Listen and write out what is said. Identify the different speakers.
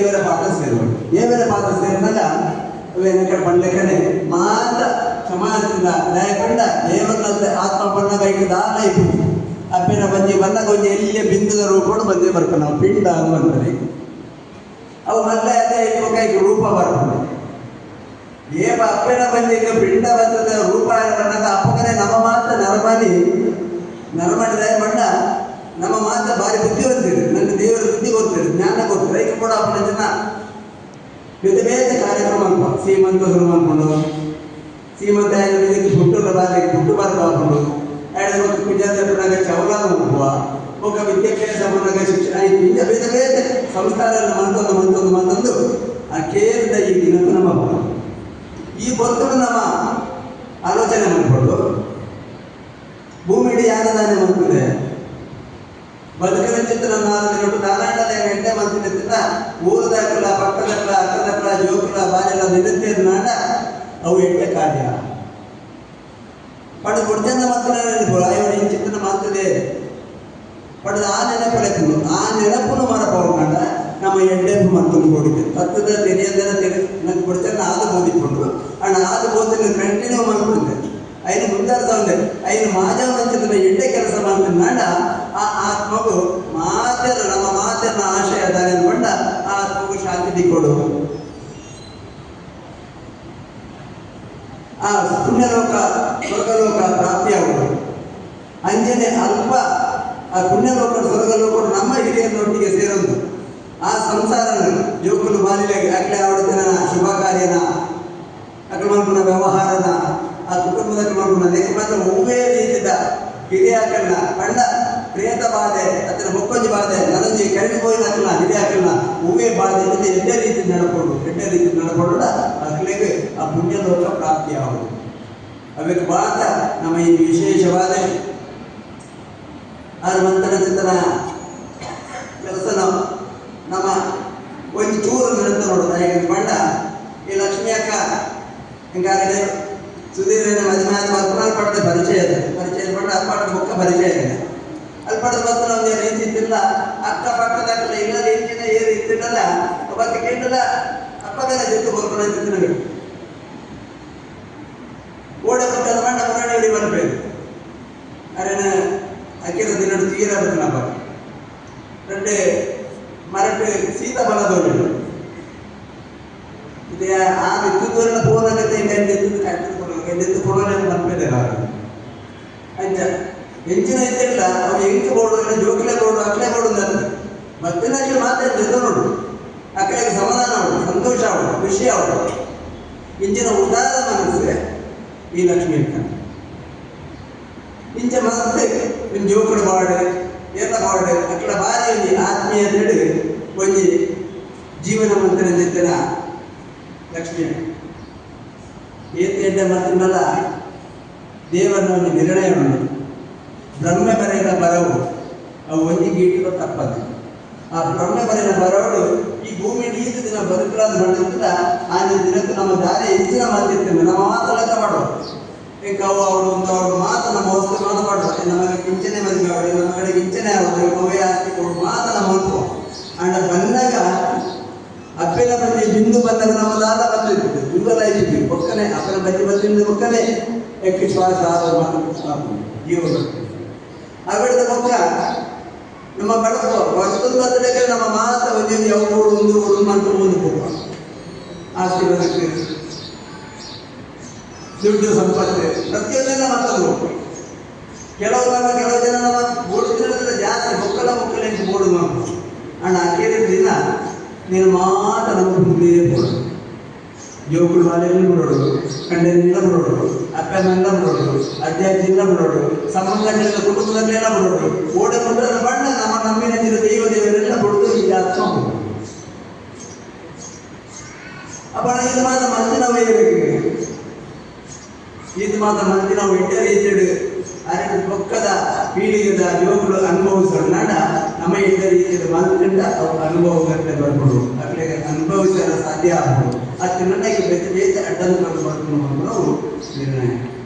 Speaker 1: ದೇವರ ಪಾದ ಸೇರುವ ದೇವರ ಪಾದ ಸೇರಿದಾಗ ಏನಕ್ಕೆ ಪಂಡ್ಲಕ್ಕನೆ ಮಾತ್ರ ಸಮಾಜದಿಂದ ದಯಕೊಂಡ ದೇವರಂತೆ ಆತ್ಮ ಬಣ್ಣ ಬೈಕ್ ಲೈಫ್ ಅಪ್ಪಿನ ಬಂದಿ, ಬಣ್ಣ ಕೊಂಜಿ ಎಲ್ಲಿ ಬಿಂದುದ ರೂಪ ಬಂದಿ ಬರ್ತಾನೆ ನಾವು ಪಿಂಡ ಅನ್ನುವಂತಾರೆ ಅವು ಮತ್ತೆ ಅದೇ ಕೈಗೆ ರೂಪ ಬರ್ತದೆ. ಏವ ಅಪ್ಪಿನ ಬಂದಿಗೆ ಪಿಂಡ ಬಂದದ ರೂಪ ಬಣ್ಣದ ಅಪ್ಪಗನೇ ನಮ್ಮ ಮಾತ್ರ ನರಮಾನಿ. ನರಮಾನಿ ದಯ ಬಣ್ಣ ನಮ್ಮ ಮಾತ್ರ ಭಾರಿ ಬುದ್ಧಿವಂತಿರು ಜ್ಞಾನ ಈಗ ಕೂಡ ಅಪ್ಪನ ಜನ ಬೇರೆ ಬೇರೆ ಕಾರ್ಯಕ್ರಮ ಅನ್ಕೊ ಸೀಮಂತ ಶುರು ಮಾಡ್ಕೊಂಡು ಸೀಮಂತ ಇದಕ್ಕೆ ಹುಟ್ಟುಲ್ಲ ಬರಲಿ ಹುಟ್ಟು ಬರ್ಕ ಹಾಕೊಂಡು ಎರಡು ಒಂದು ವಿದ್ಯಾರ್ಥಿಗಳಾಗ ಹೋಗುವ ಒಬ್ಬ ವಿದ್ಯಾಭ್ಯಾಸ ಬಂದಾಗ ಶಿಕ್ಷಣ ಹಿಂಗೆ ಬೇರೆ ಬೇರೆ ಸಂಸ್ಕಾರವನ್ನು ಮಂತೊಂದು ಮಂತೊಂದು ಮಂತೊಂದು ಆ ಕೇಳಿದ ಈ. ಈ ಬದುಕನ್ನು ನಮ್ಮ ಆಲೋಚನೆ ಮಾಡಿಕೊಂಡು ಭೂಮಿಡಿ ಯಾರದಾನೆ ಮಾಡ್ತದೆ ಬದುಕಿನ ಚಿತ್ರ ನಾಲ್ಕು ನಾರಾಯಣದ ಗಂಟೆ ಮಂತ್ರಿನ ಊರದಾಕಲ ಪಕ್ಕದಕ್ಕಲ ಅಕ್ಕದಕ್ಕಲ ಜೋಕುಲ ಬಾಲೆಲ್ಲ ನಿರುತ್ತೇರ್ ನಾಡ, ಅವು ಎಟ್ಟೆ ಕಾರ್ಯ? ಪಡೆದು ಕೊಡ್ತಂದ ಮಾತ್ರ ಆಯೋಡಿ ಚಿತ್ರ ಮಾತದೆ ಪಡೆದ ಆ ನೆನಪು ಆ ನೆನಪನ್ನು ಮರಪೋಕೊಂಡ ನಮ್ಮ ಎಡ್ಡೆಂಪು ಮತ್ತೊಂದು ಕೊಡಿದೆ. ತತ್ವದ ತೆರೆಯಂದರ ತೆರೆ ನನಗೆ ಕೊಡ್ತೇನೆ ಆದ ಓದಿಕೊಂಡು ಅಣ್ಣ ಆದ ಓದಿನ ಕಂಟಿನ್ಯೂ ಮಾಡ್ಕೊಂಡೆ ಐನು ಮುಂದಾಡ್ತಾ ಒಂದೆ. ಐನು ಮಾಜ ವಂಚಿತನ ಎಡ್ಡೆ ಕೆಲಸ ಮಾಡ್ತೀನಿ ನಾಡ ಆ ಆತ್ಮವು ಮಾತೆ ನಮ್ಮ ಮಾತೆನ ಆಶಯ ಅದಾನೆ ಆತ್ಮವು ಶಾಂತಿ ಕೊಡು ಆ ಪುಣ್ಯಲೋಕ, ಸ್ವರ್ಗಲೋಕ ಪ್ರಾಪ್ತಿಯಾಗುವುದು ಅಂಜನೆ ಅಲ್ಪ ಆ ಪುಣ್ಯಲೋಕ, ಸ್ವರ್ಗಲೋಕ ನಮ್ಮ ಹಿರಿಯರೊಟ್ಟಿಗೆ ಸೇರೊಂದು. ಆ ಸಂಸಾರ ಜೋಕುಲು ಬಾಲಿಲೆ ಅಕ್ಲೆ ಆವಡತನ ಶುಭ ಕಾರ್ಯನ ಅಕ್ಲ ಮಲ್ಪನ ವ್ಯವಹಾರದ, ಆ ಕುಟುಂಬದ ಮಲ್ಪನ ಲೆಕ್ಕ ಮಾತ್ರ ಒಬ್ಬೇ ಕಣ್ಣ ಹಿರಿಯಾಕಲ್ನ ಕಂಡ ಪ್ರೇತ ಬಾಧೆ ಅದರ ಮೊಕ್ಕೊಂಜಿ ಬಾಧೆ ನನಂಜಿ ಹೋಗಿ ಹಾಕಲ್ಲ ಅಕ್ಲ ಹಾಕಲ್ಲ ಒಬ್ಬೇ ಬಾಧೆ ಮತ್ತೆ ಎಡ್ಡೆ ರೀತಿ ನಡ್ಕೊಂಡು ಎಡ್ಡೆ ರೀತಿ ನಡ್ಕೊಂಡು ಅಕ್ಲೆಗೆ ಆ ಪುಣ್ಯಲೋಕ ಪ್ರಾಪ್ತಿಯಾಗುವುದು ಅವಕ್ಕೆ ಮಾತ್ರ ನಮ್ಮ ಈ ವಿಶೇಷವಾದ ಹನುಮಂತನ ಚಿಂತನ ಕೆಲಸ ನಾವು, ನಮ್ಮ ಒಂದು ಚೂರು ನಿರಂತರ ನೋಡೋದು, ಹೇಗೆ ಬಂಡ ಈ ಲಕ್ಷ್ಮಿ ಅಕ್ಕ ಹಿಂಗಾರೆ ಸುಧೀರ್ ಮದುವೆ ಆದ ಪರಿಚಯ ಇದೆ. ಪರಿಚಯ ಪಡೆದ ಅಪ್ಪಾಡ ಬುಕ್ಕ ಪರಿಚಯ ಇದೆ. ಅಲ್ಲಿ ಪಡೆದ ಮಕ್ಕಳು ಒಂದು ರೀತಿ ಇದ್ದಿಲ್ಲ ಅಕ್ಕ ಪಕ್ಕದ ಇಲ್ಲ ರೀತಿನ ಏ ರೀತಿ ಇದ್ದಲ್ಲ ಒಬ್ಬಕ್ಕೆ ಕೇಳಲ್ಲ ಅಪ್ಪಗನ ಜೊತೆ ಬರ್ಕೊಂಡು ಅಂತಿದ್ರು ಓಡ ಪಕ್ಕದ ಮಂಡ ಮುರಾಡಿ ಹಿಡಿ ಬರ್ಬೇಕು ಅರೆನ ಅಕ್ಕಿರ ದಿನ ತೀರ ಬರ್ತಾನಪ್ಪ ரெண்டு மரட்டு சீதா பலதோடு இது ಆ ವಿದ್ಯುತ್ ಪೂರ್ಣಗತೆ ಹಿಂಗೆ ಎದ್ದು ಕಟ್ಟಿಸ್ಕೊಂಡು ಎದ್ದು ಕೊಡೋಣ ಮನ್ಪೇದೆ ನಾನು ಅಂಚ ಹೆಂಚಿನ ಇದ್ದಿಲ್ಲ ಅವ್ರು ಎಂಟು ಬೋಡು ಇಲ್ಲ ಜೋಕಿಲೆ ಕೊಡು ಅಕ್ಕಲೆ ಬೋರ್ಡು ಅಂತ ಮತ್ತಿನಾಗಿ ಜೊತೆ ನೋಡು. ಅಕ್ಕಳಿಗೆ ಸಮಾಧಾನ ಅವಳು ಸಂತೋಷ ಅವಳು ಖುಷಿ ಅವಳು ಇಂಚಿನ ಉದಾರ ಮನಸ್ಸು ಈ ಲಕ್ಷ್ಮಿ ಅಂತ. ಇಂಚ ಮನಸ್ಸೆ ನಿಮ್ಮ ಜೋಕುಡು ಬಾಡು ಏತ ಬಾಡು ಅಕ್ಲ ಬಾರಿ ಆತ್ಮೀಯ ಆತ್ಮೀಯತೆ ಒಂದು ಜೀವನ ಮಂತ್ರ ಜೊತೆನ ಲಕ್ಷ್ಮಿ. ಏತ ಎಡ್ಡೆ ಮಾತಿನಲ್ಲ ದೇವರನ್ನ ನಿರ್ಣಯ ಉಂಟು ಬ್ರಹ್ಮ ಬರೆದ ಬರವು ಅವು ಒಂದು ಗೀಟಿನ ತಪ್ಪದು. ಆ ಬ್ರಹ್ಮ ಬರೆದ ಬರವಳು ಈ ಭೂಮಿ ಈತ ದಿನ ಬದುಕಲಾದ ಮಾಡಿದ್ರ ಆ ದಿನಕ್ಕೆ ನಮ್ಮ ದಾರಿ ಹೆಚ್ಚಿನ ಮಾತಿರ್ತೇವೆ ನಮ್ಮ ಮಾತು ಲೆಕ್ಕ ಮಾಡುವ. ಈಗ ಅವು ಅವಳು ಒಂದು ಅವಳು ಮಾತು ನಮ್ಮ ವಸ್ತು ಮಾತು ಮಾಡುವ. ನಮಗೆ ಕಿಂಚನೆ ಮದುವೆ ಅವಳು ನಮ್ಮ ಕಡೆ ಕಿಂಚನೆ ಆಗೋದು ಮೊಬೈ ಆಸ್ತಿ ಕೊಡು ಮಾತು ನಮ್ಮ ಅನುಭವ ಅಂಡ ಬಂದಾಗ ಅಪ್ಪಿನ ಬಗ್ಗೆ ಬಿಂದು ಬಂದಾಗ ನಮ್ಮ ದಾದ ಬಂದಿತ್ತು ಬಿಂಬಲ ಇದ್ದೀವಿ ಒಕ್ಕನೆ ಅಪ್ಪನ ಬಜ್ಜಿ ಬಂದಿದ್ದು ಒಕ್ಕನೆ ಎಕ್ಕಿ ಶ್ವಾಸ ಜೀವನ ಅವಿಡದ ಮುಖ ನಮ್ಮ ಬಡವ ವಸ್ತುದ ಬದಲಿಗೆ ನಮ್ಮ ಮಾತ ಒಂದು ಯಾವ ಒಂದು ಒಂದು ಓಡು ಅಂತ ಮುಂದೆ ಹೋಗುವ ಆಶೀರ್ವಾದಕ್ಕೆ ದುಡ್ಡು ಸಂಪತ್ತೆ. ಪ್ರತಿಯೊಂದನ್ನ ಮಾತಾಡುವ. ಕೆಲವು ನಮ್ಮ ಕೆಲವು ಜನ ನಮ್ಮ ದಿನದಿಂದ ಜಾಸ್ತಿ ಮಕ್ಕಳ ಮಕ್ಕಳ ಅಂತ ಬೋರ್ಡು ನಾವು ಅಣ್ಣ ದಿನ ನೀನು ಮಾತ್ರ ನಮ್ಮ ಮುಂದೆ ಬೋರ್ಡು ಜೋಗುಳು ಮಾಲೆಯಲ್ಲಿ ಬಿಡೋಡು ಕಂಡೆಲ್ಲ ಬಿಡೋಡು ಅಪ್ಪನೆಲ್ಲ ಬಿಡೋಡು ಅಜ್ಜ ಅಜ್ಜಿಲ್ಲ ಬಿಡೋಡು ಸಂಬಂಧಗಳಿಂದ ಕುಟುಂಬದಲ್ಲೆಲ್ಲ ಬಿಡೋಡು ಓಡ ಮುಂಡ್ರದ ಬಣ್ಣ ನಮ್ಮ ನಮ್ಮಿನ ದೈವ ದೇವರೆಲ್ಲ ಬಿಡೋದು ಈ ಆತ್ಮ ಹೋಗುದು. ಅಪ್ಪಣ ಇದು ಮಾತ್ರ ಮಂದಿನ ವೈರಿಗೆ ಇದು ಮಾತ್ರ ಮಂದಿನ ಇಟ್ಟ ರೀತಿಯಡು ಅರಡು ಪಕ್ಕದ ಪೀಳಿಗೆದ ಯೋಗಗಳು ಅನುಭವಿಸೋಣ ನಾಡ ನಮ್ಮ ಇಟ್ಟ ರೀತಿಯಲ್ಲಿ ಮಂತ್ರಿಂದ ಅವು ಅನುಭವಗಳನ್ನ ಬರ್ಬೋದು. ಅಲ್ಲಿಗೆ ಅನುಭವಿಸಲು ಸಾಧ್ಯ ಆಗ್ಬೋದು. ಅದಕ್ಕೆ ನನಗೆ ಬೇತೆ ಬೇತೆ ಅಡ್ಡನ್ನು ಬರ್ಬೋದು ಅನ್ನೋದು ನಿರ್ಣಯ.